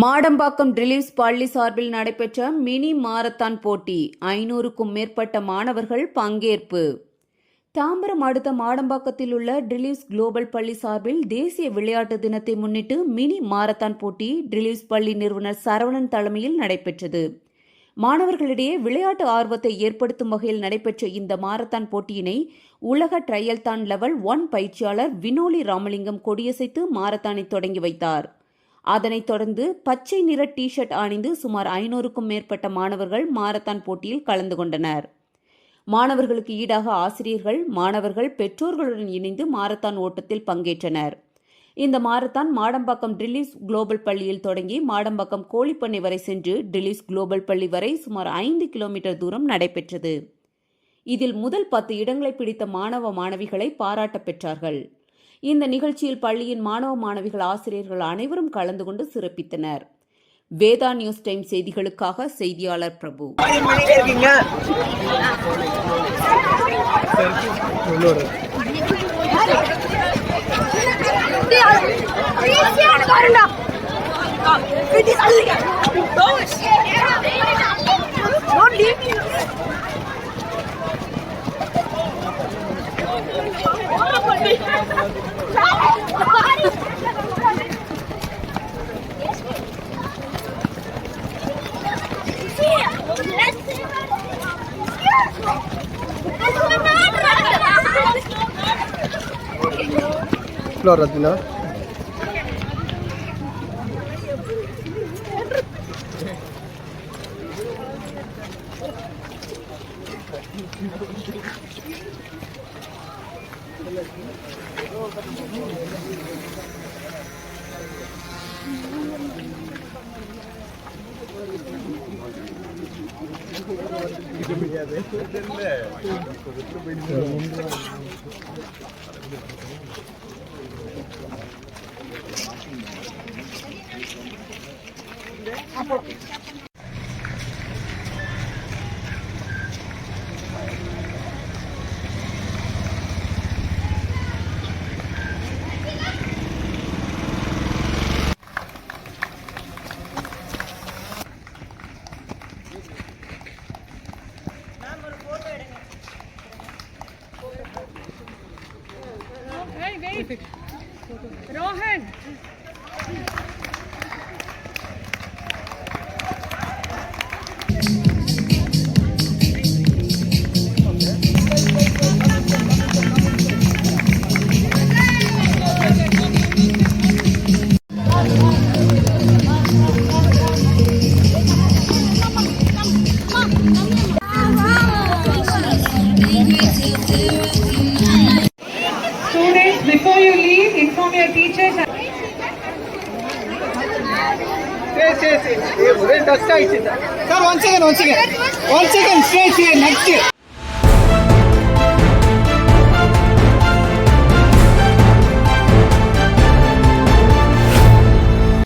Madambakkam release பள்ளி சார்பில் நடைபெற்ற மினி மாரத்தான் போட்டி ஐநூறுக்கும் மேற்பட்ட மாணவர்கள் பங்கேற்பு. தாம்பரம் அடுத்த மாடம்பாக்கத்தில் உள்ள ட்ரிலீவ்ஸ் குளோபல் பள்ளி சார்பில் தேசிய விளையாட்டு தினத்தை முன்னிட்டு மினி மாரத்தான் போட்டி ட்ரிலீவ்ஸ் பள்ளி நிறுவனர் சரவணன் தலைமையில் நடைபெற்றது. மாணவர்களிடையே விளையாட்டு ஆர்வத்தை ஏற்படுத்தும் வகையில் நடைபெற்ற இந்த மாரத்தான் போட்டியினை உலக ட்ரையல்தான் லெவல் ஒன் பயிற்சியாளர் வினோலி ராமலிங்கம் கொடியசைத்து மாரத்தானை தொடங்கி வைத்தார். அதனைத் தொடர்ந்து பச்சை நிற டி ஷர்ட் அணிந்து சுமார் ஐநூறுக்கும் மேற்பட்ட மாணவர்கள் மாரத்தான் போட்டியில் கலந்து கொண்டனர். மாணவர்களுக்கு ஈடாக ஆசிரியர்கள் மாணவர்கள் பெற்றோர்களுடன் இணைந்து மாரத்தான் ஓட்டத்தில் பங்கேற்றனர். இந்த மாரத்தான் மாடம்பாக்கம் ட்ரில்லிஸ் குளோபல் பள்ளியில் தொடங்கி மாடம்பாக்கம் கோழிப்பண்ணை வரை சென்று டில்லிஸ் குளோபல் பள்ளி வரை சுமார் ஐந்து கிலோமீட்டர் தூரம் நடைபெற்றது. இதில் முதல் பத்து இடங்களை பிடித்த மாணவ மாணவிகளை பாராட்டப் பெற்றார்கள். இந்த நிகழ்ச்சியில் பள்ளியின் மாணவ மாணவிகள் ஆசிரியர்கள் அனைவரும் கலந்து கொண்டு சிறப்பித்தனர். வேதா நியூஸ் டைம் செய்திகளுக்காக செய்தியாளர் பிரபு. Flora din. Thank you. 아, 뭐, Rohan teachers are. Yes, yes, yes. Sir, one second, one second. One second, stay here, next year.